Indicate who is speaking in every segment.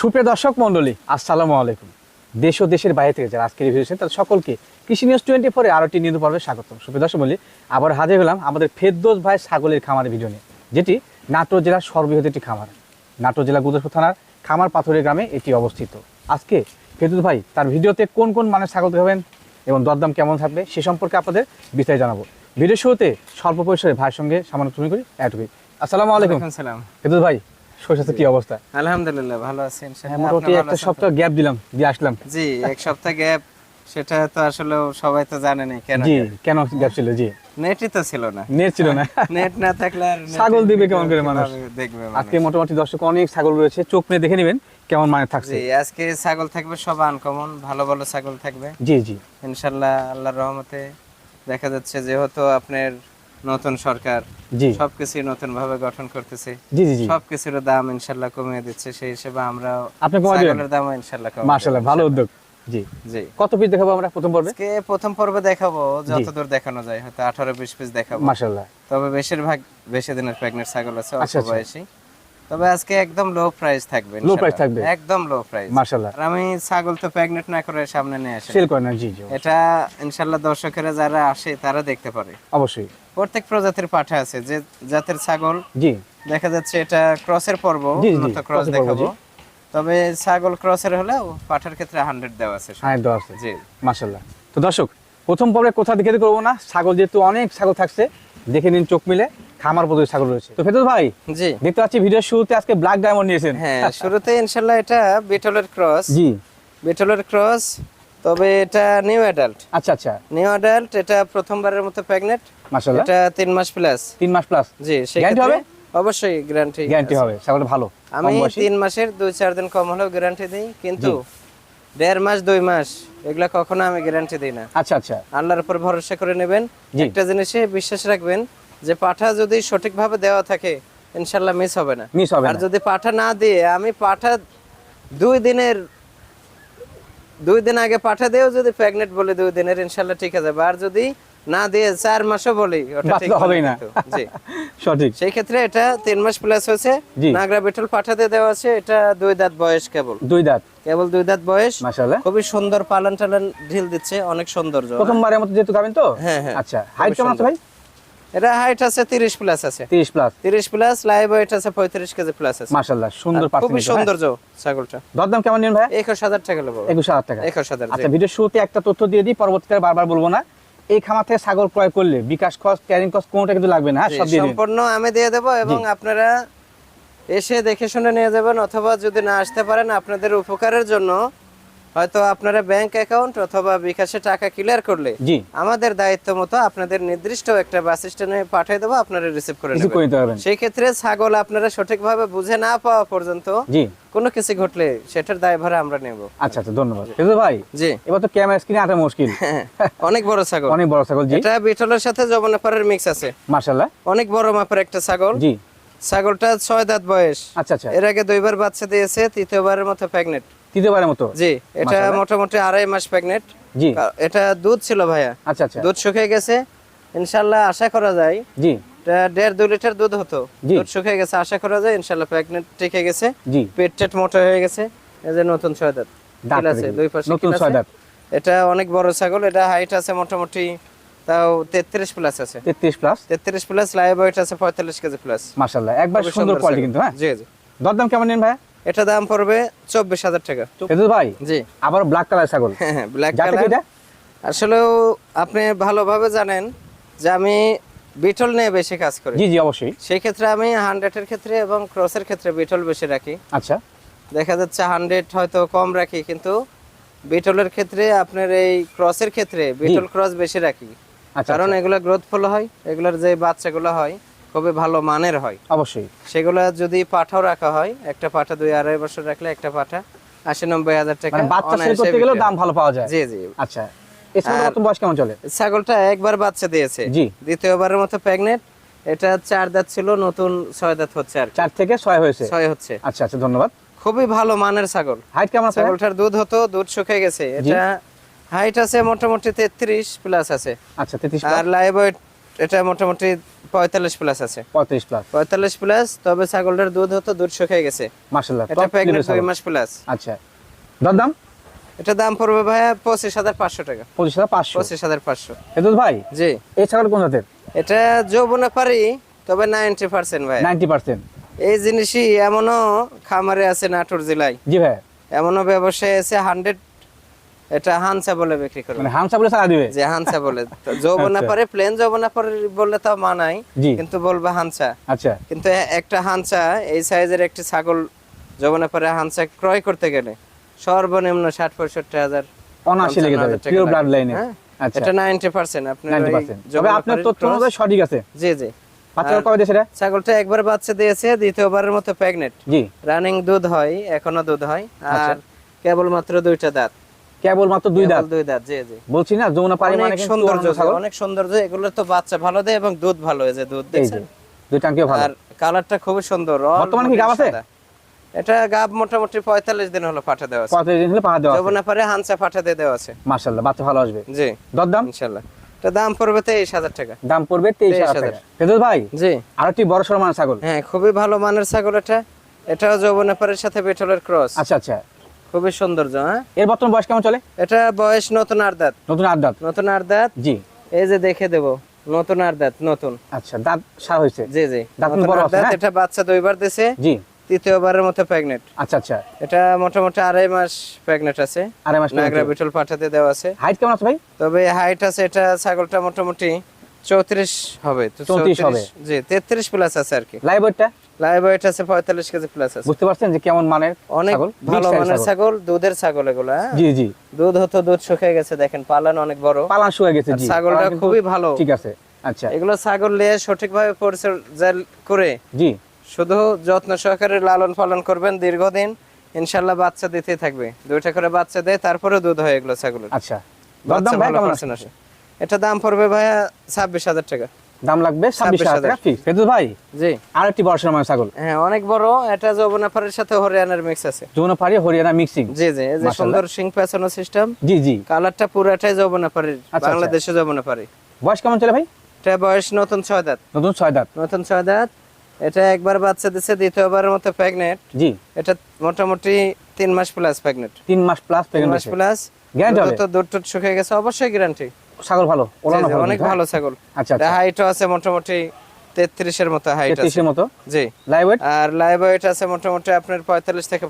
Speaker 1: সুপ্রিয় দর্শক মণ্ডলী আসসালামু আলাইকুম। দেশ ও দেশের বাইরে থেকে যারা আজকে রিভিউ তাদের সকলকে কৃষি নিউজ টোয়েন্টি ফোরে আরও একটি নিউজ পর্বে স্বাগত সুপ্রিয় দর্শক মণ্ডলী আবার হাজির হলাম আমাদের ফেরদোস ভাই ছাগলের খামারের ভিডিও নিয়ে যেটি নাটোর জেলার সর্ববৃহৎ একটি খামার। নাটোর জেলা গুদরপুর থানার খামার পাথরের গ্রামে এটি অবস্থিত। আজকে ফেরদোস ভাই তার ভিডিওতে কোন কোন মানের ছাগল দেখাবেন এবং দরদাম কেমন থাকবে সে সম্পর্কে আপনাদের বিস্তারিত জানাব। ভিডিও শুরুতে স্বল্প পরিসরে ভাইয়ের সঙ্গে সামান্য তুমি করি এটুকুই আসসালামু আলাইকুম। ফেরদোস ভাই শরীর কি অবস্থা?
Speaker 2: আলহামদুলিল্লাহ ভালো আছি
Speaker 1: হ্যাঁ,
Speaker 2: ইনশাআল্লাহ
Speaker 1: মোটামুটি একটা সপ্তাহ গ্যাপ দিলাম দিয়ে আসলাম।
Speaker 2: জি এক সপ্তাহ গ্যাপ সেটা তো আসলে সবাই তো জানে না কেন
Speaker 1: জি কেন গ্যাপ ছিল? জি।
Speaker 2: নেটই তো ছিল না।
Speaker 1: নেট ছিল না।
Speaker 2: নেট না থাকলে আর
Speaker 1: ছাগল দিবে কেমন করে মানুষ?
Speaker 2: দেখবে
Speaker 1: আজকে মোটামুটি দর্শক অনেক ছাগল রয়েছে চোখ নিয়ে দেখে নেবেন কেমন মানে থাকছে।
Speaker 2: জি আজকে ছাগল থাকবে সব আনকমন ভালো ভালো ছাগল থাকবে।
Speaker 1: জি জি।
Speaker 2: ইনশাআল্লাহ আল্লাহর রহমতে দেখা যাচ্ছে যেহেতু আপনার নতুন সরকার
Speaker 1: জি।
Speaker 2: সবকিছু নতুন ভাবে গঠন করতেছে।
Speaker 1: জি জি জি।
Speaker 2: সবকিছুর দাম ইনশাআল্লাহ কমিয়ে দিচ্ছে সেই হিসেবে আমরা
Speaker 1: আপনি কমাই দিবেন?
Speaker 2: দাম ইনশাআল্লাহ
Speaker 1: ভালো উদ্যোগ। জি।
Speaker 2: জি।
Speaker 1: কত পিস দেখাবো আমরা প্রথম পর্বে?
Speaker 2: আজকে প্রথম পর্বে দেখাবো যতদূর দেখানো যায় হয়তো আঠারো বিশ পিস দেখাবো।
Speaker 1: মার্শাল্লাহ
Speaker 2: তবে বেশিরভাগ বেশি দিনের ছাগল আছে অল্প
Speaker 1: আচ্ছা, আচ্ছা।
Speaker 2: বয়সী। তবে আজকে একদম লো প্রাইস থাকবে
Speaker 1: price
Speaker 2: ইনশাআল্লাহ।
Speaker 1: থাকবে?
Speaker 2: একদম লো প্রাইস আর আমি ছাগল তো না করে সামনে নিয়ে আসি।
Speaker 1: সেল করে না জি জি
Speaker 2: এটা ইনশাল্লাহ দর্শকেরা যারা আসে তারা দেখতে পারে।
Speaker 1: অবশ্যই।
Speaker 2: প্রত্যেক প্রজাতির পাঠা আছে যে জাতের ছাগল
Speaker 1: জি।
Speaker 2: দেখা যাচ্ছে এটা ক্রসের পর্ব উন্নত ক্রস দেখাবো। তবে ছাগল ক্রসের হলেও পাঠার ক্ষেত্রে হান্ড্রেড দেওয়া আছে
Speaker 1: হ্যাঁ দেওয়া আছে।
Speaker 2: জি।
Speaker 1: মার্শাল্লাহ তো দর্শক প্রথম পর্বে কোথা দেখে করব না? ছাগল যেহেতু অনেক ছাগল থাকছে দেখে নিন চোখ মিলে। খামার পদ্ধতি ছাগল রয়েছে। তো ফেরদৌস ভাই
Speaker 2: জি।
Speaker 1: দেখতে পাচ্ছি ভিডিওর শুরুতে আজকে ব্ল্যাক ডায়মন্ড নিয়েছেন।
Speaker 2: হ্যাঁ শুরুতে ইনশাল্লাহ এটা বিটলের ক্রস
Speaker 1: জি।
Speaker 2: বিটলের ক্রস তবে এটা নিউ অ্যাডাল্ট
Speaker 1: আচ্ছা আচ্ছা।
Speaker 2: নিউ অ্যাডাল্ট এটা প্রথমবারের মতো প্রেগনেন্ট
Speaker 1: মার্শাল্লাহ
Speaker 2: এটা তিন মাস প্লাস
Speaker 1: তিন মাস প্লাস
Speaker 2: জি সেক্ষেত্রে
Speaker 1: হবে?
Speaker 2: অবশ্যই গ্যারান্টি
Speaker 1: গ্যারান্টি হবে ছাগলটা ভালো
Speaker 2: আমি
Speaker 1: কম বয়সী।
Speaker 2: তিন মাসের দুই চার দিন কম হলেও গ্যারান্টি দিই কিন্তু দেড় মাস দুই মাস এগুলা কখনো আমি গ্যারান্টি দিই না।
Speaker 1: আচ্ছা আচ্ছা।
Speaker 2: আল্লাহর উপর ভরসা করে নেবেন। একটা জিনিসে বিশ্বাস রাখবেন যে পাঠা যদি সঠিকভাবে দেওয়া থাকে ইনশাল্লাহ মিস হবে না।
Speaker 1: মিস হবে
Speaker 2: আর যদি পাঠা না দিয়ে আমি পাঠা দুই দিনের দুই দিন আগে পাঠা দিয়েও যদি প্রেগনেন্ট বলে দুই দিনের ইনশাল্লাহ ঠিক আছে আর যদি না দিয়ে চার মাসও বলি ওটা ঠিক হবে
Speaker 1: না
Speaker 2: জি।
Speaker 1: সঠিক।
Speaker 2: সেই ক্ষেত্রে এটা তিন মাস প্লাস হয়েছে। নাগরা বিটল পাঠাতে দেওয়া আছে এটা দুই দাঁত বয়স কেবল।
Speaker 1: দুই দাঁত।
Speaker 2: কেবল দুই দাঁত বয়স।
Speaker 1: মাশাআল্লাহ।
Speaker 2: খুবই সুন্দর পালন টালন ঢিল দিচ্ছে অনেক সৌন্দর্য।
Speaker 1: প্রথমবারের মতো যেহেতু খাবেন তো?
Speaker 2: হ্যাঁ, হ্যাঁ।
Speaker 1: আচ্ছা হাইট কেমন আছে ভাই?
Speaker 2: এটা হাইট আছে তিরিশ প্লাস আছে।
Speaker 1: 30 প্লাস
Speaker 2: তিরিশ প্লাস লাইভ ওয়েট আছে পঁয়ত্রিশ কেজি প্লাস আছে।
Speaker 1: মাশাআল্লাহ সুন্দর
Speaker 2: সৌন্দর্য ছাগলটা।
Speaker 1: দরদাম কেমন নিন ভাই?
Speaker 2: একুশ হাজার টাকা নেব।
Speaker 1: একুশ হাজার টাকা।
Speaker 2: একুশ হাজার জি।
Speaker 1: আচ্ছা ভিডিও শুরুতে একটা তথ্য দিয়ে দিই পরবর্তীতে বারবার বলব না। এই খামার থেকে ছাগল ক্রয় করলে বিকাশ কস্ট ক্যারিং কোনোটা কিন্তু লাগবে না হ্যাঁ? সব দিয়ে
Speaker 2: সম্পূর্ণ আমি দিয়ে দেবো এবং আপনারা এসে দেখে শুনে নিয়ে যাবেন অথবা যদি না আসতে পারেন আপনাদের উপকারের জন্য হয়তো আপনারা ব্যাংক অ্যাকাউন্ট অথবা বিকাশে টাকা ক্লিয়ার করলে
Speaker 1: জি।
Speaker 2: আমাদের দায়িত্ব মতো আপনাদের নির্দিষ্ট একটা বাস স্ট্যান্ডে পাঠিয়ে দেবো আপনারা রিসিভ করে নেবেন। সেই ক্ষেত্রে ছাগল আপনারা সঠিকভাবে বুঝে না পাওয়া পর্যন্ত
Speaker 1: জি।
Speaker 2: কোনো কিছু ঘটলে সেটার দায়ভার আমরা নেব।
Speaker 1: আচ্ছা আচ্ছা ধন্যবাদ। কিন্তু ভাই
Speaker 2: জি।
Speaker 1: এবার তো ক্যামেরা স্ক্রিনে আটা মুশকিল।
Speaker 2: অনেক বড় ছাগল।
Speaker 1: অনেক বড় ছাগল জি।
Speaker 2: এটা বিটলের সাথে জবনাপাড়ের মিক্স আছে।
Speaker 1: মাশাআল্লাহ।
Speaker 2: অনেক বড় মাপের একটা ছাগল।
Speaker 1: জি।
Speaker 2: ছাগলটা ছয় দাঁত বয়স।
Speaker 1: আচ্ছা আচ্ছা।
Speaker 2: এর আগে দুইবার বাচ্চা দিয়েছে তৃতীয়বারের মতো প্রেগনেন্ট
Speaker 1: তৃতীয়বারের মতো?
Speaker 2: জি এটা মোটামুটি আড়াই মাস প্রেগনেন্ট
Speaker 1: জি।
Speaker 2: এটা দুধ ছিল ভাইয়া।
Speaker 1: আচ্ছা আচ্ছা।
Speaker 2: দুধ শুকিয়ে গেছে। আশা করা যায়
Speaker 1: জি।
Speaker 2: দেড় দুই লিটার দুধ হতো। দুধ শুকিয়ে গেছে আশা করা যায় ইনশাল্লাহ প্রেগনেন্ট টিকে গেছে।
Speaker 1: জি।
Speaker 2: পেট টেট মোটা হয়ে গেছে। এই যে নতুন ছয় দাঁত
Speaker 1: দাঁত
Speaker 2: আছে দুই পাশে
Speaker 1: নতুন ছয় দাঁত।
Speaker 2: এটা অনেক বড় ছাগল এটা হাইট আছে মোটামুটি তাও তেত্রিশ প্লাস আছে।
Speaker 1: তেত্রিশ প্লাস
Speaker 2: তেত্রিশ প্লাস লাইভ ওয়েট আছে পঁয়তাল্লিশ কেজি প্লাস
Speaker 1: মাশাআল্লাহ একবার সুন্দর কোয়ালিটি কিন্তু হ্যাঁ?
Speaker 2: জি জি।
Speaker 1: দরদাম কেমন নিন ভাই
Speaker 2: এটা দাম পড়বে চব্বিশ হাজার টাকা।
Speaker 1: ভাই
Speaker 2: জি।
Speaker 1: আবার ব্ল্যাক কালার ছাগল।
Speaker 2: হ্যাঁ ব্ল্যাক কালার
Speaker 1: কিটা?
Speaker 2: আসলেও আপনি ভালোভাবে জানেন যে আমি বিটল নিয়ে বেশি কাজ করি।
Speaker 1: জি জি অবশ্যই।
Speaker 2: সেই ক্ষেত্রে আমি হান্ড্রেডের ক্ষেত্রে এবং ক্রসের ক্ষেত্রে বিটল বেশি রাখি।
Speaker 1: আচ্ছা।
Speaker 2: দেখা যাচ্ছে হান্ড্রেড হয়তো কম রাখি কিন্তু বিটলের ক্ষেত্রে আপনার এই ক্রসের ক্ষেত্রে বিটল ক্রস বেশি রাখি।
Speaker 1: আচ্ছা
Speaker 2: কারণ এগুলো গ্রোথফুল হয় এগুলোর যে বাচ্চাগুলো হয় খুবই ভালো মানের হয়।
Speaker 1: অবশ্যই।
Speaker 2: সেগুলো যদি পাঠাও রাখা হয় একটা পাঠা দুই আড়াই বছর রাখলে একটা পাঠা আশি নব্বই হাজার টাকা
Speaker 1: মানে বাচ্চা সেল করতে গেলেও দাম ভালো পাওয়া যায়।
Speaker 2: জি জি।
Speaker 1: আচ্ছা বয়স কেমন চলে?
Speaker 2: ছাগলটা একবার বাচ্চা দিয়েছে।
Speaker 1: জি।
Speaker 2: দ্বিতীয়বারের মতো প্রেগনেন্ট এটা চার দাঁত ছিল নতুন ছয় দাঁত হচ্ছে আর
Speaker 1: চার থেকে ছয় হয়েছে?
Speaker 2: ছয় হচ্ছে।
Speaker 1: আচ্ছা আচ্ছা ধন্যবাদ।
Speaker 2: খুবই ভালো মানের ছাগল।
Speaker 1: হাইট কেমন
Speaker 2: ছাগলটার দুধ হতো দুধ শুকিয়ে গেছে। এটা হাইট আছে মোটামুটি তেত্রিশ প্লাস আছে।
Speaker 1: আচ্ছা তেত্রিশ
Speaker 2: আর লাইভ ওয়েট এটা মোটামুটি পঁয়তাল্লিশ প্লাস আছে।
Speaker 1: পঁয়ত্রিশ প্লাস
Speaker 2: পঁয়তাল্লিশ প্লাস তবে ছাগলটার দুধ হতো দুধ শুকিয়ে গেছে।
Speaker 1: মার্শাল্লাহ
Speaker 2: এটা প্রেগনেন্ট দুই মাস প্লাস
Speaker 1: আচ্ছা দরদাম
Speaker 2: এটা দাম পড়বে ভাইয়া পঁচিশ হাজার পাঁচশো টাকা।
Speaker 1: পঁচিশ হাজার পাঁচশো?
Speaker 2: পঁচিশ হাজার পাঁচশো।
Speaker 1: ভাই?
Speaker 2: জি।
Speaker 1: এই ছাগল কোন জাতের?
Speaker 2: এটা যৌবনে পারি তবে নাইনটি পার্সেন্ট ভাই
Speaker 1: নাইনটি পার্সেন্ট।
Speaker 2: এই জিনিসই এমনও খামারে আছে নাটোর জেলায়।
Speaker 1: জি ভাই
Speaker 2: এমনও ব্যবসায় আছে হান্ড্রেড এটা হানসা বলে বিক্রি করবে।
Speaker 1: মানে হামসা বলে ছাড়া দিবে?
Speaker 2: যে হানসা বলে। তো যৌবনা। পারে প্লেন যৌবনা পারে বললে তাও মানাই কিন্তু বলবে হানসা।
Speaker 1: আচ্ছা।
Speaker 2: কিন্তু একটা হানসা এই সাইজের একটি ছাগল যৌবনা পারে হানসা ক্রয় করতে গেলে সর্বনিম্ন ষাট পঁয়ষট্টি হাজার
Speaker 1: অনাশি লেগে যাবে পিওর ব্লাড লাইনে
Speaker 2: এটা নাইনটি পার্সেন্ট আপনার
Speaker 1: নাইনটি
Speaker 2: ওই
Speaker 1: পার্সেন্ট তবে আপনার তথ্য অনুযায়ী সঠিক আছে।
Speaker 2: জি জি।
Speaker 1: বাচ্চা কবে রে?
Speaker 2: ছাগলটা একবার বাচ্চা দিয়েছে দ্বিতীয়বারের মতো প্রেগনেন্ট
Speaker 1: জি।
Speaker 2: রানিং দুধ হয় এখনও দুধ হয়।
Speaker 1: আচ্ছা।
Speaker 2: আর কেবলমাত্র দুইটা দাঁত।
Speaker 1: কেবল মাত্র দুই দাঁত।
Speaker 2: দুই দাঁত জি জি।
Speaker 1: বলছি না যমুনা মানে
Speaker 2: সৌন্দর্য
Speaker 1: ছাগল।
Speaker 2: অনেক সৌন্দর্য এগুলো তো বাচ্চা ভালো দেয় এবং দুধ ভালো এই যে দুধ দেখছেন?
Speaker 1: দুই টাঙ্কিও ভালো।
Speaker 2: আর কালারটা খুবই সুন্দর
Speaker 1: বর্তমানে কি গাব আছে?
Speaker 2: এটা গাব মোটামুটি পঁয়তাল্লিশ দিন হলো পাঠা দেওয়া আছে।
Speaker 1: পঁয়ত্রিশ দিন হলে দেওয়া আছে।
Speaker 2: যমুনা পারে হানসা পাঠা দিয়ে দেওয়া আছে।
Speaker 1: মার্শাল্লাহ বাচ্চা ভালো আসবে।
Speaker 2: জি।
Speaker 1: দরদাম?
Speaker 2: ইনশাল্লাহ এটা দাম পড়বে তেইশ হাজার টাকা।
Speaker 1: দাম পড়বে তেইশ হাজার
Speaker 2: 23,000
Speaker 1: টাকা। ভাই
Speaker 2: জি।
Speaker 1: আর একটি বড় সরমান ছাগল।
Speaker 2: হ্যাঁ খুবই ভালো মানের ছাগল এটা। এটাও যৌবনা পারের সাথে বেটলের ক্রস
Speaker 1: আচ্ছা আচ্ছা।
Speaker 2: খুবই সৌন্দর্য হ্যাঁ?
Speaker 1: এর বর্তমান বয়স কেমন চলে?
Speaker 2: এটা বয়স নতুন আর দাঁত।
Speaker 1: নতুন আট দাঁত?
Speaker 2: নতুন আর দাঁত।
Speaker 1: জি।
Speaker 2: এই যে দেখে দেব নতুন আর দাঁত নতুন।
Speaker 1: আচ্ছা দাঁত সার হয়েছে?
Speaker 2: জি জি।
Speaker 1: দাঁত বড় আছে, হ্যাঁ?
Speaker 2: এটা বাচ্চা দুইবার দিছে।
Speaker 1: জি।
Speaker 2: তৃতীয়বারের মতো প্রেগনেন্ট
Speaker 1: আচ্ছা আচ্ছা।
Speaker 2: এটা মোটামুটি আড়াই মাস প্রেগনেন্ট আছে।
Speaker 1: আড়াই মাস
Speaker 2: নাগরা বিটল পাঠাতে দেওয়া আছে।
Speaker 1: হাইট কেমন আছে ভাই?
Speaker 2: তবে হাইট আছে এটা ছাগলটা মোটামুটি চৌত্রিশ হবে তো
Speaker 1: 34 হবে।
Speaker 2: জি তেত্রিশ প্লাস আছে আর কি।
Speaker 1: লাইভ ওয়েটটা
Speaker 2: লাইভ ওয়েট আছে পঁয়তাল্লিশ কেজি প্লাস আছে।
Speaker 1: বুঝতে পারছেন যে কেমন মানের
Speaker 2: অনেক ভালো মানের
Speaker 1: ছাগল।
Speaker 2: ছাগল দুধের ছাগল এগুলো হ্যাঁ?
Speaker 1: জি জি।
Speaker 2: দুধ হতো দুধ শুকিয়ে গেছে দেখেন পালন অনেক বড়।
Speaker 1: পালান শুয়ে গেছে জি।
Speaker 2: ছাগলটা খুবই ভালো।
Speaker 1: ঠিক আছে আচ্ছা।
Speaker 2: এগুলো ছাগল নিয়ে সঠিকভাবে পরিচর্যা করে
Speaker 1: জি।
Speaker 2: শুধু যত্ন সহকারে লালন পালন করবেন দীর্ঘদিন ইনশাল্লাহ বাচ্চা দিতে থাকবে। দুইটা করে বাচ্চা দেয় তারপরে দুধ হয় এগুলো ছাগলের।
Speaker 1: আচ্ছা। দরদাম ভাই কেমন
Speaker 2: এটা দাম পড়বে ভাইয়া ছাব্বিশ হাজার টাকা।
Speaker 1: দাম লাগবে ছাব্বিশ হাজার টাকা ফিক্স ভাই
Speaker 2: জি।
Speaker 1: আর একটি বড় সরমান ছাগল।
Speaker 2: হ্যাঁ অনেক বড় এটা যৌবনাফারের সাথে হরিয়ানার মিক্স আছে।
Speaker 1: হরিয়ানা মিক্সিং
Speaker 2: জি জি এই যে সুন্দর সিং পেছানো সিস্টেম
Speaker 1: জি জি।
Speaker 2: কালারটা পুরাটাই যৌবনাফারের
Speaker 1: আচ্ছা।
Speaker 2: বাংলাদেশে
Speaker 1: বয়স কেমন চলে ভাই?
Speaker 2: এটা বয়স নতুন ছয় দাঁত।
Speaker 1: নতুন ছয় দাঁত।
Speaker 2: নতুন ছয় দাঁত। এটা একবার বাচ্চা দিছে দ্বিতীয়বারের মতো প্রেগনেন্ট
Speaker 1: জি।
Speaker 2: এটা মোটামুটি তিন মাস প্লাস প্রেগনেন্ট
Speaker 1: তিন মাস প্লাস
Speaker 2: মাস প্লাস
Speaker 1: হবে?
Speaker 2: তো দুধ শুকিয়ে গেছে অবশ্যই গ্যারান্টি
Speaker 1: ছাগল ভালো?
Speaker 2: অনেক ভালো ছাগল?
Speaker 1: আচ্ছা আচ্ছা।
Speaker 2: হাইটও আছে মোটামুটি তেত্রিশের মতো হাইট আছে।
Speaker 1: তেত্রিশের মতো?
Speaker 2: জি।
Speaker 1: লাইভ ওয়েট
Speaker 2: আর লাইভ ওয়েট আছে মোটামুটি আপনার পঁয়তাল্লিশ থেকে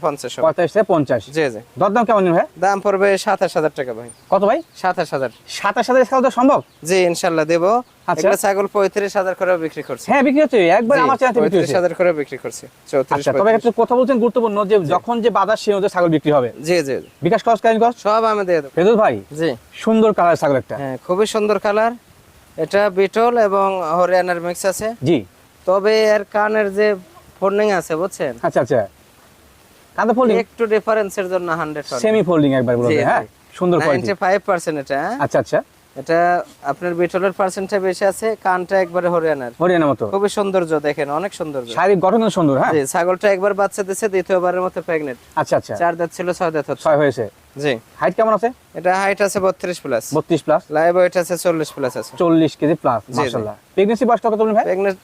Speaker 2: জি জি।
Speaker 1: দরদাম কেমন ভাই?
Speaker 2: দাম পড়বে সাতাশ হাজার টাকা ভাই।
Speaker 1: কত ভাই? তো সম্ভব?
Speaker 2: জি দেবো।
Speaker 1: আচ্ছা।
Speaker 2: ছাগল পঁয়ত্রিশ হাজার করে বিক্রি করছে।
Speaker 1: হ্যাঁ বিক্রি হচ্ছে। একবার
Speaker 2: জি,
Speaker 1: আমার চ্যানেল বিক্রি হচ্ছে।
Speaker 2: হাজার করে বিক্রি করছে।
Speaker 1: আচ্ছা তবে একটা কথা বলছেন গুরুত্বপূর্ণ যে যখন যে বাজার সে অনুযায়ী ছাগল বিক্রি হবে।
Speaker 2: জি জি জি।
Speaker 1: বিকাশ কস কস?
Speaker 2: সব আমি দিয়ে দেবো।
Speaker 1: ফেরদৌস ভাই
Speaker 2: জি।
Speaker 1: সুন্দর কালার ছাগল একটা।
Speaker 2: হ্যাঁ খুবই সুন্দর কালার এটা বিটল এবং হরিয়ানার মিক্স আছে।
Speaker 1: জি।
Speaker 2: তবে এর কানের যে ফোল্ডিং আছে বুঝছেন?
Speaker 1: আচ্ছা আচ্ছা। কানে ফোল্ডিং
Speaker 2: একটু ডিফারেন্সের জন্য হান্ড্রেড
Speaker 1: সেমি ফোল্ডিং একবার বলে
Speaker 2: জি,
Speaker 1: হ্যাঁ? সুন্দর কোয়ালিটি
Speaker 2: নাইনটি ফাইভ পার্সেন্ট এটা হ্যাঁ?
Speaker 1: আচ্ছা আচ্ছা।
Speaker 2: এটা আপনার বিটলের পার্সেন্টটা বেশি আছে কানটা একবারে হরিয়ানার।
Speaker 1: হরিয়ানা মতো।
Speaker 2: খুবই সৌন্দর্য দেখেন অনেক সৌন্দর্য।
Speaker 1: শারীরিক গঠন সুন্দর হ্যাঁ?
Speaker 2: জি ছাগলটা একবার বাচ্চা দিছে দ্বিতীয়বারের মতো প্রেগনেন্ট
Speaker 1: আচ্ছা আচ্ছা।
Speaker 2: চার দাঁত ছিল ছয় দাঁত
Speaker 1: ছয় হয়েছে।
Speaker 2: জি।
Speaker 1: হাইট কেমন আছে?
Speaker 2: এটা হাইট আছে বত্রিশ প্লাস
Speaker 1: বত্রিশ প্লাস
Speaker 2: লাইভ ওয়েট আছে চল্লিশ প্লাস আছে।
Speaker 1: চল্লিশ কেজি প্লাস
Speaker 2: জি।
Speaker 1: মাসাল্লাহ প্রেগনেন্সি বয়স কত বলুন ভাই?
Speaker 2: প্রেগনেন্ট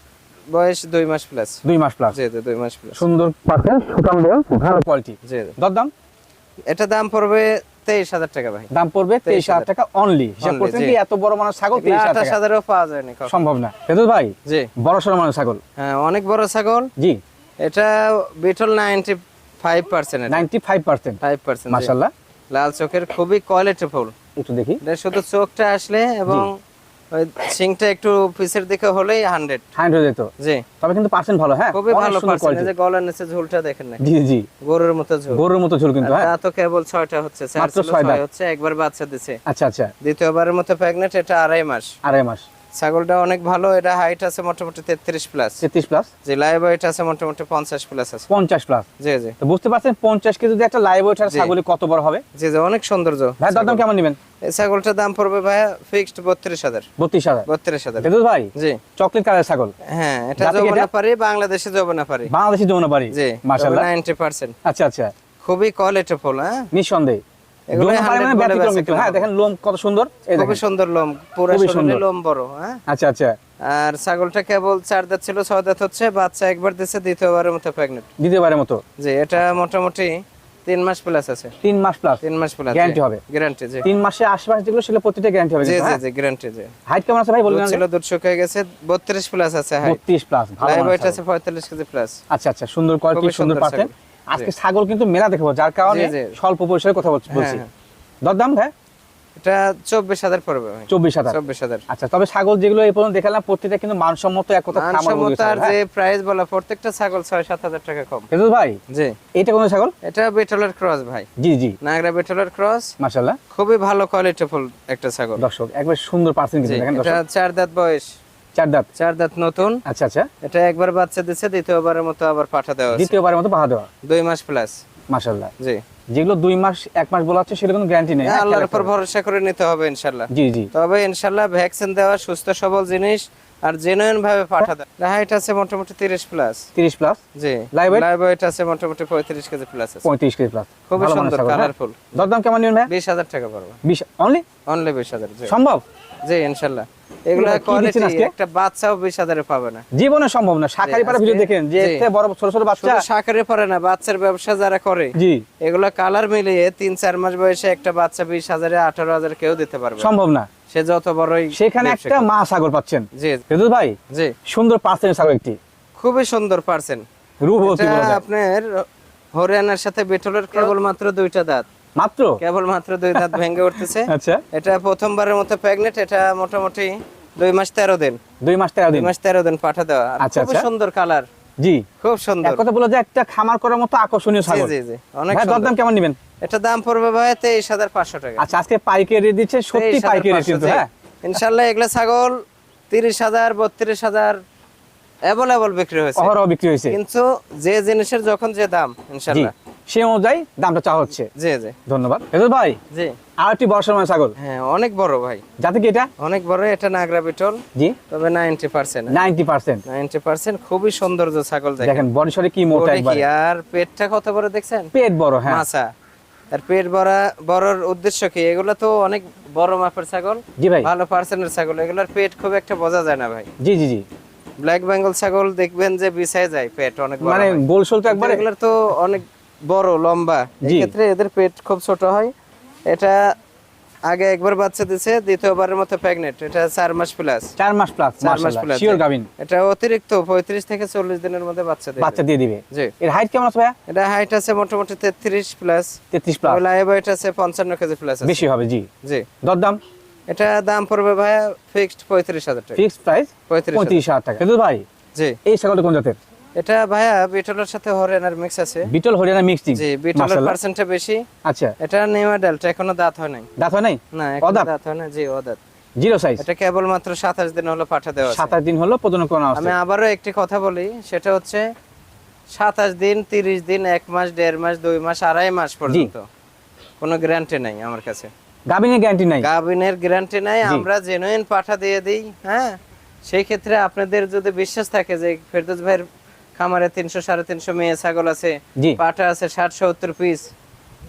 Speaker 2: বয়স দুই মাস প্লাস
Speaker 1: দুই মাস প্লাস
Speaker 2: জি জি দুই মাস প্লাস
Speaker 1: সুন্দর পাচ্ছেন সুতাম দেওয়া ভালো কোয়ালিটি
Speaker 2: জি জি।
Speaker 1: দরদাম?
Speaker 2: এটা দাম পড়বে তেইশ হাজার টাকা ভাই।
Speaker 1: দাম পড়বে তেইশ হাজার টাকা অনলি হিসাব করছেন কি এত বড় মানুষ ছাগল তেইশ হাজার
Speaker 2: আঠাশ
Speaker 1: টাকা।
Speaker 2: হাজারও পাওয়া যায়নি
Speaker 1: সম্ভব না। ফেদুল ভাই
Speaker 2: জি।
Speaker 1: বড় সড়ো মানুষ ছাগল।
Speaker 2: হ্যাঁ অনেক বড় ছাগল।
Speaker 1: জি।
Speaker 2: এটা Beetal ninety five percent
Speaker 1: ninety five percent.
Speaker 2: Five percent
Speaker 1: মাসাল্লাহ
Speaker 2: লাল চোখের খুবই কোয়ালিটি ফুল।
Speaker 1: একটু দেখি।
Speaker 2: শুধু চোখটা আসলে এবং সিংটা একটু পিছের দিকে হলেই হান্ড্রেড
Speaker 1: হান্ড্রেড হয়ে যেত
Speaker 2: জি।
Speaker 1: তবে কিন্তু পার্সেন্ট ভালো হ্যাঁ?
Speaker 2: খুবই ভালো পার্সেন্ট। যে গলার নিচে ঝুলটা দেখেন না।
Speaker 1: জি জি
Speaker 2: গরুর মতো ঝুল।
Speaker 1: গরুর মতো ঝুল কিন্তু হ্যাঁ?
Speaker 2: তা তো কেবল ছয়টা হচ্ছে চার
Speaker 1: মাত্র
Speaker 2: ছিল,
Speaker 1: ছয়
Speaker 2: ছয়
Speaker 1: দাঁত।
Speaker 2: হচ্ছে একবার বাচ্চা দিছে।
Speaker 1: আচ্ছা আচ্ছা।
Speaker 2: দ্বিতীয়বারের মতো প্রেগনেন্ট এটা আড়াই মাস।
Speaker 1: আড়াই মাস।
Speaker 2: ছাগলটা অনেক ভালো এটা হাইট আছে মোটামুটি তেত্রিশ প্লাস
Speaker 1: তেত্রিশ প্লাস
Speaker 2: যে লাইভ ওয়েট আছে মোটামুটি পঞ্চাশ প্লাস আছে।
Speaker 1: পঞ্চাশ প্লাস
Speaker 2: জি জি।
Speaker 1: তো বুঝতে পারছেন পঞ্চাশ কেজি যদি একটা লাইভ ওয়েটার
Speaker 2: জি।
Speaker 1: ছাগলে কত বড় হবে?
Speaker 2: জি জি অনেক সৌন্দর্য।
Speaker 1: ভাই দরদাম কেমন নেবেন?
Speaker 2: এই ছাগলটার দাম পড়বে ভাইয়া ফিক্সড বত্রিশ হাজার।
Speaker 1: বত্রিশ হাজার।
Speaker 2: বত্রিশ হাজার।
Speaker 1: ভাই?
Speaker 2: জি।
Speaker 1: চকলেট কালার ছাগল।
Speaker 2: হ্যাঁ এটা যৌবনা? পারি বাংলাদেশে যৌবনা পারি
Speaker 1: বাংলাদেশি যমুনা বাড়ি
Speaker 2: জি নাইনটি পার্সেন্ট
Speaker 1: আচ্ছা আচ্ছা।
Speaker 2: খুবই কোয়ালিটি ফুল হ্যাঁ?
Speaker 1: নিঃসন্দেহে।
Speaker 2: এগুলো
Speaker 1: যৌন পারে
Speaker 2: 100 বলে
Speaker 1: ব্যতিক্রম
Speaker 2: বেচা
Speaker 1: কিন্তু
Speaker 2: কেনা
Speaker 1: হ্যাঁ দেখেন লোম কত সুন্দর।
Speaker 2: খুবই সুন্দর লোম পুরো শরীরে লোম বড় হ্যাঁ?
Speaker 1: আচ্ছা আচ্ছা।
Speaker 2: আর ছাগলটা কেবল চার দাঁত ছিল ছয় দাঁত হচ্ছে বাচ্চা একবার দিচ্ছে দ্বিতীয়বারের মতো প্রেগনেন্ট
Speaker 1: দ্বিতীয়বারের মতো?
Speaker 2: জি এটা মোটামুটি তিন মাস প্লাস আছে।
Speaker 1: তিন মাস প্লাস
Speaker 2: তিন মাস প্লাস
Speaker 1: হবে?
Speaker 2: গ্যারান্টি জি।
Speaker 1: তিন মাসে আশপাশ যেগুলো সেগুলো প্রত্যেকটা গ্যারান্টি হবে
Speaker 2: জি জি
Speaker 1: হ্যাঁ?
Speaker 2: জি গ্যারান্টি জি।
Speaker 1: হাইট কেমন আছে ভাই বলবেন
Speaker 2: ছিল দুধ শুকিয়ে গেছে বত্রিশ প্লাস আছে হাইট
Speaker 1: প্লাস ভালো।
Speaker 2: আছে কেজি প্লাস
Speaker 1: আচ্ছা আচ্ছা সুন্দর কোয়ালিটি সুন্দর
Speaker 2: ছাগল।
Speaker 1: আজকে ছাগল কিন্তু মেলা দেখব যার কারণে। স্বল্প পরিসরে কথা বলছি বলছি।
Speaker 2: হ্যাঁ,
Speaker 1: দরদাম ভাই?
Speaker 2: এটা চব্বিশ হাজার পড়বে
Speaker 1: চব্বিশ হাজার।
Speaker 2: চব্বিশ হাজার।
Speaker 1: আচ্ছা তবে ছাগল যেগুলো এই পর্যন্ত দেখালাম প্রত্যেকটা কিন্তু মানসম্মত এক কথা
Speaker 2: মানসম্মত আর যে
Speaker 1: হ্যাঁ?
Speaker 2: প্রাইস বলা প্রত্যেকটা ছাগল ছয় সাত হাজার টাকা কম।
Speaker 1: ভাই
Speaker 2: জি।
Speaker 1: এটা কোন ছাগল?
Speaker 2: এটা বেটলের ক্রস ভাই।
Speaker 1: জি জি।
Speaker 2: নাগরা বেটলের ক্রস।
Speaker 1: মাশাআল্লাহ।
Speaker 2: খুবই ভালো কোয়ালিটিফুল একটা ছাগল।
Speaker 1: দর্শক একবার সুন্দর পার্সেন্ট দেখেন
Speaker 2: এটা চার দাঁত বয়স।
Speaker 1: চার দাঁত?
Speaker 2: চার দাঁত নতুন।
Speaker 1: আচ্ছা আচ্ছা।
Speaker 2: এটা একবার বাচ্চা দিচ্ছে দ্বিতীয়বারের মতো আবার পাঠা দেওয়া
Speaker 1: দ্বিতীয়বারের মতো বাহা দেওয়া?
Speaker 2: দুই মাস প্লাস
Speaker 1: মাশাআল্লাহ।
Speaker 2: জি।
Speaker 1: যেগুলো দুই মাস এক মাস বলা হচ্ছে সেগুলো কোনো গ্যারান্টি নেই। হ্যাঁ,
Speaker 2: আল্লাহর উপর ভরসা করে নিতে হবে
Speaker 1: জি জি।
Speaker 2: তবে ভ্যাকসিন দেওয়া সুস্থ সবল জিনিস আর জেনুইন ভাবে পাঠা হাইট আছে মোটামুটি তিরিশ প্লাস
Speaker 1: তিরিশ প্লাস
Speaker 2: জি? লাইভ ওয়েট আছে মোটামুটি পঁয়ত্রিশ কেজি প্লাস আছে।
Speaker 1: পঁয়ত্রিশ কেজি প্লাস
Speaker 2: খুবই সুন্দর কালারফুল
Speaker 1: দরদাম কেমন নেবেন ভাই?
Speaker 2: বিশ হাজার টাকা পড়বে।
Speaker 1: বিশ অনলি
Speaker 2: অনলি বিশ হাজার জি।
Speaker 1: সম্ভব?
Speaker 2: জি ইনশাল্লাহ। এগুলো কোয়ালিটি একটা বাচ্চাও বিশ পাবে না।
Speaker 1: জীবনে সম্ভব না শাকারি পাড়া ভিডিও দেখেন যে এতে বড় ছোট ছোট বাচ্চা।
Speaker 2: শুধু সাকারে না বাচ্চার ব্যবসা যারা করে
Speaker 1: জি।
Speaker 2: এগুলো কালার মিলিয়ে তিন চার মাস বয়সে একটা বাচ্চা বিশ হাজারে আঠারো কেউ দিতে পারবে
Speaker 1: সম্ভব না।
Speaker 2: সে যত বড়ই
Speaker 1: সেখানে একটা মা ছাগল পাচ্ছেন।
Speaker 2: জি।
Speaker 1: ফেরদৌস ভাই
Speaker 2: জি।
Speaker 1: সুন্দর পার্সেন্ট ছাগল একটি।
Speaker 2: খুবই সুন্দর
Speaker 1: রূপবতী
Speaker 2: আপনার হরিয়ানার সাথে বেটলের কেবল মাত্র দুইটা দাঁত।
Speaker 1: মাত্র?
Speaker 2: কেবল মাত্র দুই দাঁত ভেঙে উঠতেছে।
Speaker 1: আচ্ছা।
Speaker 2: এটা প্রথমবারের মতো প্রেগনেন্ট এটা মোটামুটি দুই মাস তেরো দিন।
Speaker 1: দুই মাস তেরো দিন?
Speaker 2: মাস তেরো দিন পাঠা দেওয়া।
Speaker 1: আচ্ছা,
Speaker 2: খুবই
Speaker 1: আচ্ছা।
Speaker 2: সুন্দর কালার
Speaker 1: জি।
Speaker 2: খুব সুন্দর।
Speaker 1: কথা বলা যায় একটা খামার করার মতো আকর্ষণীয় ছাগল।
Speaker 2: জি জি। অনেক
Speaker 1: দরদাম কেমন নেবেন?
Speaker 2: এটা দাম পড়বে ভাই তেইশ হাজার পাঁচশো টাকা।
Speaker 1: আচ্ছা আজকে পাইকারি দিচ্ছে সত্যি
Speaker 2: 23,500
Speaker 1: পাইকারি কিন্তু হ্যাঁ?
Speaker 2: ইনশাল্লাহ এগুলা ছাগল তিরিশ হাজার বত্রিশ হাজার অ্যাভেলেবল বিক্রি হয়েছে।
Speaker 1: অহরহ বিক্রি হয়েছে।
Speaker 2: কিন্তু যে জিনিসের যখন যে দাম ইনশাল্লাহ।
Speaker 1: সে অনুযায়ী দামটা চাওয়া হচ্ছে।
Speaker 2: জি জি।
Speaker 1: ধন্যবাদ। ফেরদৌস ভাই
Speaker 2: জি।
Speaker 1: আর একটি বর্ষার মানে ছাগল।
Speaker 2: হ্যাঁ অনেক বড় ভাই।
Speaker 1: যাতে কি এটা?
Speaker 2: অনেক বড় এটা নাগরা বিটল।
Speaker 1: জি।
Speaker 2: তবে ninety percent.
Speaker 1: Ninety percent.
Speaker 2: Ninety percent খুবই সৌন্দর্য ছাগল দেখেন।
Speaker 1: বডি সরে কি মোটা একবার
Speaker 2: কি আর পেটটা কত বড় দেখছেন?
Speaker 1: পেট বড় হ্যাঁ।
Speaker 2: মাছা। আর পেট বড় বড়র উদ্দেশ্য কি? এগুলো তো অনেক বড় মাপের ছাগল।
Speaker 1: জি ভাই।
Speaker 2: ভালো পার্সেন্টের ছাগল। এগুলোর পেট খুব একটা বোঝা যায় না ভাই।
Speaker 1: জি জি জি।
Speaker 2: ব্ল্যাক বেঙ্গল ছাগল দেখবেন যে বিছায় যায় পেট অনেক বড়
Speaker 1: মানে। গোলশোল তো একবার
Speaker 2: এগুলোর তো অনেক বড় লম্বা।
Speaker 1: জি।
Speaker 2: এক্ষেত্রে এদের পেট খুব ছোট হয়। এটা আগে একবার বাচ্চা দিছে দ্বিতীয়বারের মতো প্রেগনেন্ট এটা চার মাস প্লাস
Speaker 1: চার মাস প্লাস
Speaker 2: চার মাস প্লাস
Speaker 1: শিওর গাবিন
Speaker 2: এটা অতিরিক্ত পঁয়ত্রিশ থেকে চল্লিশ দিনের মধ্যে বাচ্চা দেবে।
Speaker 1: বাচ্চা দিয়ে দিবে।
Speaker 2: জি।
Speaker 1: এর হাইট কেমন আছে ভাইয়া?
Speaker 2: এটা হাইট আছে মোটামুটি তেত্রিশ প্লাস
Speaker 1: তেত্রিশ প্লাস
Speaker 2: লাইভ আছে পঞ্চান্ন কেজি প্লাস আছে।
Speaker 1: বেশি হবে জি।
Speaker 2: জি।
Speaker 1: দরদাম?
Speaker 2: এটা দাম পড়বে ভাইয়া ফিক্সড পঁয়ত্রিশ হাজার টাকা।
Speaker 1: ফিক্সড প্রাইস
Speaker 2: পঁয়ত্রিশ
Speaker 1: পঁয়ত্রিশ হাজার টাকা। কিন্তু ভাই
Speaker 2: জি।
Speaker 1: এই ছাগলটা কোন জাতের?
Speaker 2: এটা ভাইয়া বিটলের সাথে হরিয়ানার মিক্স আছে।
Speaker 1: বিটল হরিয়ানা মিক্সিং
Speaker 2: জি বিটলের পার্সেন্টটা বেশি।
Speaker 1: আচ্ছা।
Speaker 2: এটা নিউ অ্যাডাল্ট এখনও দাঁত হয় নাই।
Speaker 1: দাঁত হয় নাই?
Speaker 2: না
Speaker 1: এখনও
Speaker 2: দাঁত হয় না জি
Speaker 1: জিরো সাইজ
Speaker 2: এটা কেবল মাত্র সাতাশ দিন হলো পাঠা দেওয়া আছে।
Speaker 1: সাতাশ দিন হলো প্রজনন
Speaker 2: আমি
Speaker 1: আছে।
Speaker 2: আবারও একটি কথা বলি সেটা হচ্ছে সাতাশ দিন তিরিশ দিন এক মাস দেড় মাস দুই মাস আড়াই মাস পর্যন্ত। কোনো গ্যারান্টি নাই আমার কাছে।
Speaker 1: গাবিনের গ্যারান্টি নাই?
Speaker 2: গাভিনের গ্যারান্টি নাই। আমরা জেনুইন পাঠা দিয়ে দিই হ্যাঁ? সেই ক্ষেত্রে আপনাদের যদি বিশ্বাস থাকে যে ফেরদৌস ভাইয়ের খামারে তিনশো সাড়ে তিনশো মেয়ে ছাগল আছে। পাঠা আছে ষাট সত্তর পিস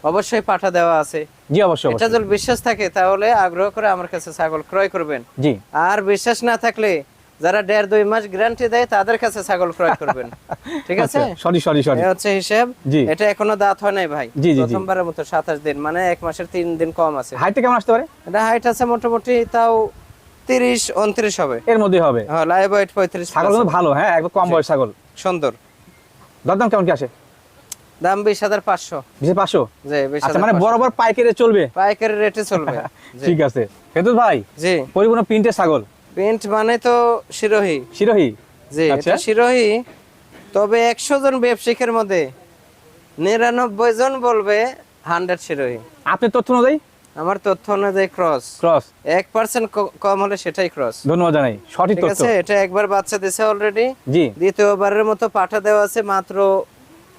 Speaker 2: অবশ্যই পাঠা দেওয়া আছে।
Speaker 1: জি অবশ্যই
Speaker 2: এটা যদি বিশ্বাস থাকে তাহলে আগ্রহ করে আমার কাছে ছাগল ক্রয় করবেন।
Speaker 1: জি।
Speaker 2: আর বিশ্বাস না থাকলে যারা দেড় দুই মাস গ্যারান্টি দেয় তাদের কাছে ছাগল ক্রয় করবেন। ঠিক আছে?
Speaker 1: Sorry sorry sorry.
Speaker 2: হচ্ছে হিসেব। এটা এখনও দাঁত হয় নাই ভাই। প্রথমবারের মতো সাতাশ দিন মানে এক মাসের তিন দিন কম আছে।
Speaker 1: হাইটটা কেমন আসতে পারে?
Speaker 2: এটা হাইট আছে মোটামুটি তাও তিরিশ উনত্রিশ হবে।
Speaker 1: এর মধ্যে হবে।
Speaker 2: হ্যাঁ লাইভ ওয়েট পঁয়ত্রিশ
Speaker 1: ছাগল ভালো হ্যাঁ একদম কম বয়স ছাগল।
Speaker 2: সুন্দর।
Speaker 1: দরদাম কেমন কি আসে
Speaker 2: দাম বিশ হাজার পাঁচশো।
Speaker 1: বিশ পাঁচশো? আচ্ছা মানে। বরাবর পাইকারি চলবে?
Speaker 2: পাইকারি রেটে চলবে
Speaker 1: ঠিক আছে। ভাই
Speaker 2: জি।
Speaker 1: পরিপূর্ণ প্রিন্টের ছাগল?
Speaker 2: প্রিন্ট মানে তো শিরোহী।
Speaker 1: শিরোহী?
Speaker 2: জি
Speaker 1: আচ্ছা।
Speaker 2: এটা শিরোহী তবে একশো জন ব্যবসায়িকের মধ্যে নিরানব্বই জন বলবে হান্ড্রেড শিরোহী।
Speaker 1: আপনি তথ্য অনুযায়ী?
Speaker 2: আমার তথ্য অনুযায়ী ক্রস
Speaker 1: ক্রস
Speaker 2: কম হলে সেটাই ক্রস
Speaker 1: ধন্যবাদ জানাই। সঠিক
Speaker 2: ঠিক
Speaker 1: তথ্য।
Speaker 2: আছে এটা একবার বাচ্চা দিছে অলরেডি
Speaker 1: জি।
Speaker 2: দ্বিতীয়বারের মতো পাঠা দেওয়া আছে মাত্র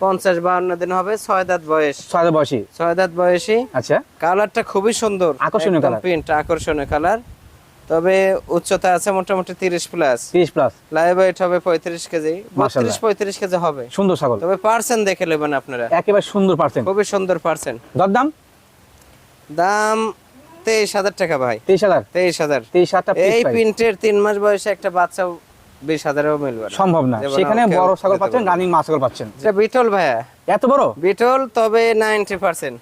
Speaker 2: পঞ্চাশ বাহান্ন দিন হবে দাঁত বয়স।
Speaker 1: বয়সী।
Speaker 2: দাঁত বয়সী।
Speaker 1: আচ্ছা।
Speaker 2: কালারটা খুবই সুন্দর।
Speaker 1: আকর্ষণীয় colour।
Speaker 2: প্রিন্ট আকর্ষণীয় কালার। তবে উচ্চতা আছে মোটামুটি তিরিশ প্লাস
Speaker 1: তিরিশ প্লাস
Speaker 2: লাইভ ওয়েট হবে পঁয়ত্রিশ কেজি। বত্রিশ
Speaker 1: মাশাআল্লাহ।
Speaker 2: পঁয়ত্রিশ কেজি হবে।
Speaker 1: সুন্দর ছাগল।
Speaker 2: তবে পার্সেন্ট দেখে নেবেন আপনারা।
Speaker 1: একেবারে সুন্দর পার্সেন্ট
Speaker 2: খুবই সুন্দর পার্সেন্ট
Speaker 1: দরদাম?
Speaker 2: দাম তেইশ হাজার টাকা ভাই।
Speaker 1: তেইশ হাজার?
Speaker 2: তেইশ হাজার।
Speaker 1: তেইশ হাজার
Speaker 2: এই প্রিন্টের তিন মাস বয়সে একটা বাচ্চা বিশ হাজারেও মিলবে
Speaker 1: সম্ভব না। সেখানে বড় ছাগল পাচ্ছেন রানিং মা ছাগল পাচ্ছেন।
Speaker 2: এটা বিটল ভাইয়া।
Speaker 1: এত বড়?
Speaker 2: বিটল তবে নাইনটি পার্সেন্ট।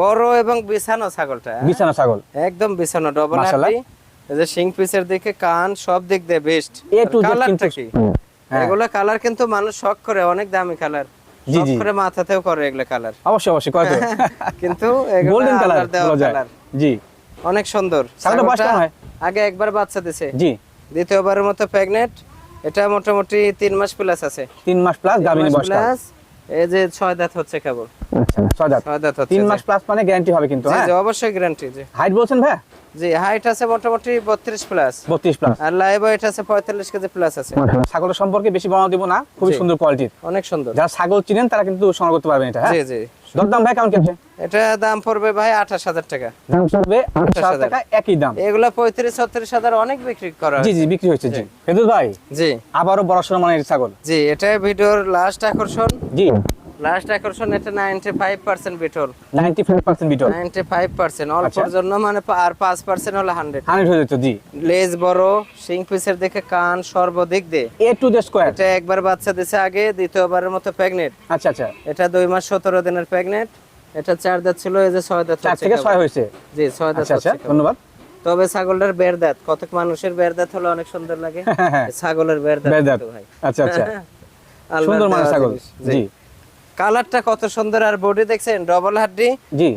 Speaker 2: বড় এবং বিছানো ছাগলটা হ্যাঁ?
Speaker 1: বিছানা ছাগল।
Speaker 2: একদম বিছানো ডবল যে শিং পিসের দিকে কান সব দিক দিয়ে বেস্ট কালারটা কি। এগুলো কালার কিন্তু মানুষ শখ করে অনেক দামি কালার
Speaker 1: জি,
Speaker 2: শখ
Speaker 1: জি।
Speaker 2: করে মাথাতেও করে এগুলো কালার
Speaker 1: অবশ্যই অবশ্যই করে
Speaker 2: কিন্তু
Speaker 1: গোল্ডেন কালার জি।
Speaker 2: অনেক সুন্দর।
Speaker 1: ছাগলটা বয়স হয়?
Speaker 2: আগে একবার বাচ্চা দিছে।
Speaker 1: জি।
Speaker 2: দ্বিতীয়বারের মতো প্রেগনেন্ট এটা মোটামুটি তিন মাস প্লাস আছে।
Speaker 1: তিন মাস প্লাস গাভিনী বয়স
Speaker 2: প্লাস এই যে ছয় দাঁত হচ্ছে কেবল।
Speaker 1: ছয় দাঁত।
Speaker 2: ছয় দাঁত হচ্ছে
Speaker 1: তিন মাস প্লাস মানে গ্যারান্টি হবে কিন্তু হ্যাঁ?
Speaker 2: জি, অবশ্যই গ্যারান্টি জি।
Speaker 1: হাইট বলছেন ভাই
Speaker 2: জি হাইট আছে মোটামুটি বত্রিশ প্লাস
Speaker 1: বত্রিশ প্লাস
Speaker 2: আর লাইভ ওয়েট আছে পঁয়তাল্লিশ কেজি প্লাস আছে।
Speaker 1: ছাগলের সম্পর্কে বেশি বর্ণনা দিব না খুবই সুন্দর কোয়ালিটির
Speaker 2: অনেক সুন্দর।
Speaker 1: যারা ছাগল চিনেন তারা কিন্তু সংগ্রহ করতে পারবেন এটা হ্যাঁ?
Speaker 2: জি জি।
Speaker 1: দরদাম ভাই কেমন কেমন
Speaker 2: এটা দাম পড়বে ভাই আঠাশ হাজার টাকা।
Speaker 1: দাম পড়বে আঠাশ হাজার
Speaker 2: 28,000
Speaker 1: টাকা একই দাম।
Speaker 2: এগুলা পঁয়ত্রিশ ছত্রিশ হাজার অনেক বিক্রি করা
Speaker 1: জি জি বিক্রি হয়েছে জি। ফেদুল ভাই
Speaker 2: জি।
Speaker 1: আবারও বড় সড়ো মানের ছাগল।
Speaker 2: জি এটা ভিডিওর লাস্ট আকর্ষণ।
Speaker 1: জি।
Speaker 2: লাস্ট আকর্ষণ এটা ninety five percent Beetal
Speaker 1: ninety five percent Beetal
Speaker 2: ninety five percent অল্পর। জন্য মানে আর পাঁচ পার্সেন্ট হলো হান্ড্রেড
Speaker 1: হান্ড্রেড হয়ে যেত জি।
Speaker 2: লেজ বড় সিং পিসের দিকে কান সর্বদিক দিয়ে।
Speaker 1: এ টু দ্য স্কোয়ার
Speaker 2: এটা একবার বাচ্চা দিছে আগে দ্বিতীয়বারের মতো প্রেগনেন্ট
Speaker 1: আচ্ছা আচ্ছা।
Speaker 2: এটা দুই মাস সতেরো দিনের প্রেগনেন্ট এটা চার দাঁত ছিল এই যে ছয় দাঁত
Speaker 1: চার
Speaker 2: হচ্ছে
Speaker 1: থেকে
Speaker 2: কেবল।
Speaker 1: ছয় হয়েছে।
Speaker 2: জি ছয় দাঁত
Speaker 1: আচ্ছা আচ্ছা ধন্যবাদ।
Speaker 2: তবে ছাগলটার বের দাঁত কত মানুষের বের দাঁত হলে অনেক সুন্দর লাগে। এই ছাগলের বের দাঁত ভাই।
Speaker 1: আচ্ছা আচ্ছা। সুন্দর
Speaker 2: দেওয়া
Speaker 1: ছাগল জি।
Speaker 2: কালারটা কত সুন্দর আর বডি দেখছেন? ডবল হাড্ডি।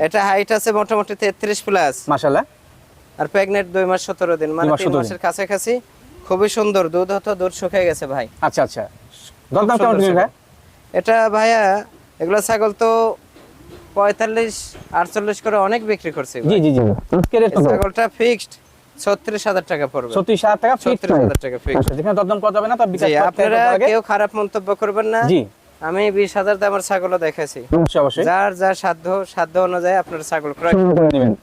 Speaker 2: এটা হাইট আছে মোটামুটি তেত্রিশ প্লাস
Speaker 1: মাশাল্লাহ
Speaker 2: আর প্রেগনেন্ট দুই মাস সতেরো দিন মানে
Speaker 1: দুই মাস
Speaker 2: তিন
Speaker 1: 17
Speaker 2: মাসের কাছাকাছি। খুবই সুন্দর দুধ হতো দুধ শুকিয়ে গেছে ভাই।
Speaker 1: আচ্ছা আচ্ছা। দরদাম কেমন তুমি ভাই?
Speaker 2: এটা ভাইয়া এগুলো ছাগল তো পঁয়তাল্লিশ আটচল্লিশ করে অনেক বিক্রি করছে
Speaker 1: জি জি জি।
Speaker 2: ছাগলটা ফিক্সড ছত্রিশ হাজার টাকা পড়বে।
Speaker 1: সত্যি হাজার টাকা ফিক্সড
Speaker 2: ছত্রিশ হাজার টাকা ফিক্সড
Speaker 1: আচ্ছা যেখানে দরদাম করা যাবে না তার বিকাশ করতে
Speaker 2: আপনারা কেউ খারাপ মন্তব্য করবেন না।
Speaker 1: জি।
Speaker 2: আমি বিশ হাজার দামের ছাগলও
Speaker 1: দেখেছি
Speaker 2: যার যা সাধ্য সাধ্য অনুযায়ী আপনার ছাগল ক্রয়
Speaker 1: করে নেবেন